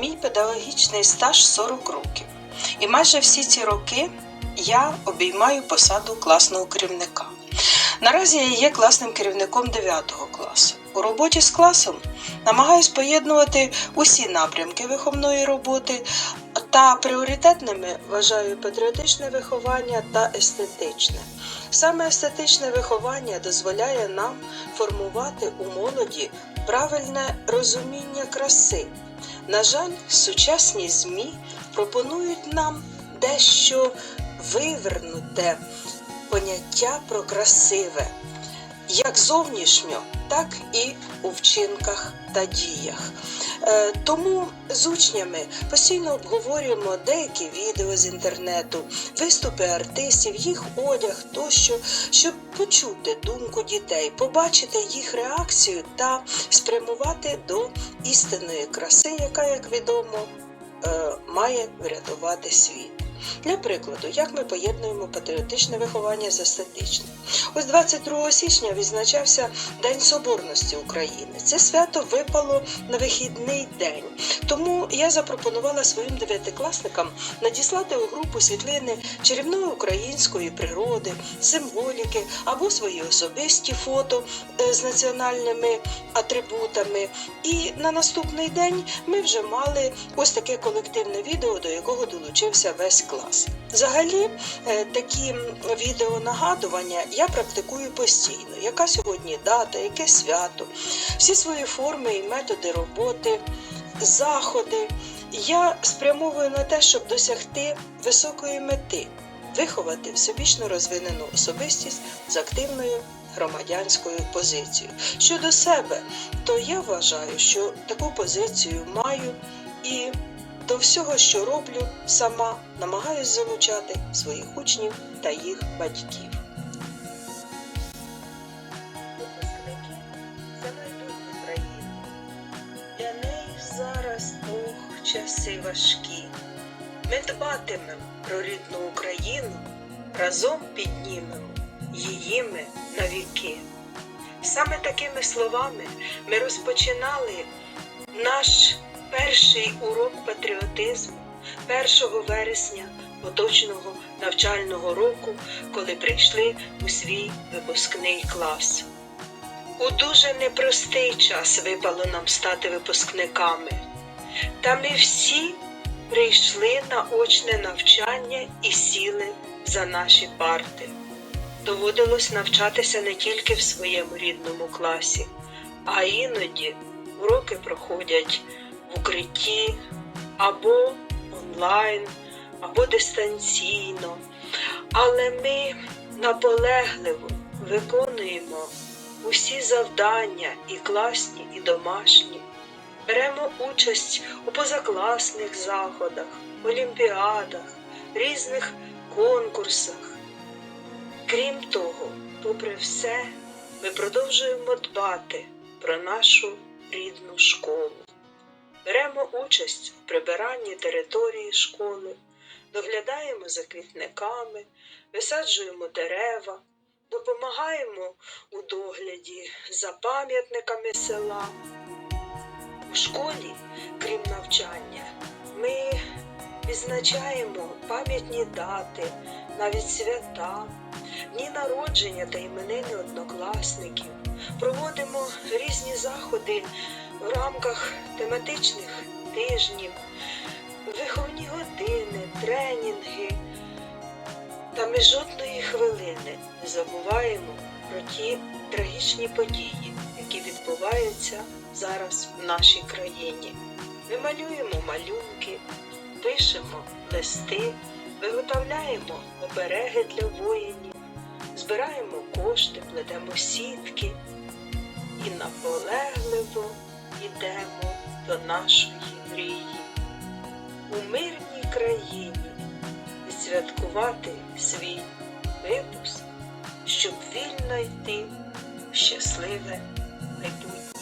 мій педагогічний стаж 40 років. І майже всі ці роки я обіймаю посаду класного керівника. Наразі я є класним керівником 9 класу. У роботі з класом намагаюсь поєднувати усі напрямки виховної роботи та пріоритетними вважаю патріотичне виховання та естетичне. Саме естетичне виховання дозволяє нам формувати у молоді правильне розуміння краси. На жаль, сучасні ЗМІ пропонують нам дещо вивернуте поняття про красиве, як зовнішньо, так і у вчинках та діях. Е, Тому з учнями постійно обговорюємо деякі відео з інтернету, виступи артистів, їх одяг тощо, щоб почути думку дітей, побачити їх реакцію та спрямувати до істинної краси, яка, як відомо, е, має врятувати світ. Для прикладу, як ми поєднуємо патріотичне виховання з естетичним. Ось 22 січня відзначався День Соборності України. Це свято випало на вихідний день. Тому я запропонувала своїм дев'ятикласникам надіслати у групу світлини чарівної української природи, символіки або свої особисті фото е, з національними атрибутами. І на наступний день ми вже мали ось таке колективне відео, до якого долучився весь. Взагалі, е, такі відеонагадування я практикую постійно. Яка сьогодні дата, яке свято, всі свої форми і методи роботи, заходи. Я спрямовую на те, щоб досягти високої мети, виховати всебічно розвинену особистість з активною громадянською позицією. Щодо себе, то я вважаю, що таку позицію маю і до всього, що роблю, сама намагаюсь залучати своїх учнів та їх батьків. Випускники це майбутнє країни. Для неї зараз ох, часи важкі. Ми дбатимемо про рідну Україну, разом піднімемо її ми навіки. Саме такими словами ми розпочинали наш перший урок патріотизму 1 вересня поточного навчального року, коли прийшли у свій випускний клас. У дуже непростий час випало нам стати випускниками, та ми всі прийшли на очне навчання і сіли за наші парти. Доводилось навчатися не тільки в своєму рідному класі, а іноді уроки проходять в укритті або онлайн, або дистанційно. Але ми наполегливо виконуємо усі завдання, і класні, і домашні. Беремо участь у позакласних заходах, олімпіадах, різних конкурсах. Крім того, попри все, ми продовжуємо дбати про нашу рідну школу. Беремо участь у прибиранні території школи, доглядаємо за квітниками, висаджуємо дерева, допомагаємо у догляді за пам'ятниками села. У школі, крім навчання, ми відзначаємо пам'ятні дати, навіть свята, дні народження та іменини однокласників, проводимо різні заходи в рамках тематичних тижнів, виховні години, тренінги. Та ми жодної хвилини не забуваємо про ті трагічні події, які відбуваються зараз в нашій країні. Ми малюємо малюнки, пишемо листи, виготовляємо обереги для воїнів, збираємо кошти, плетемо сітки і наполегливо йдемо до нашої мрії. У мирній країні відсвяткувати свій випуск, щоб вільно йти в щасливе майбутнє.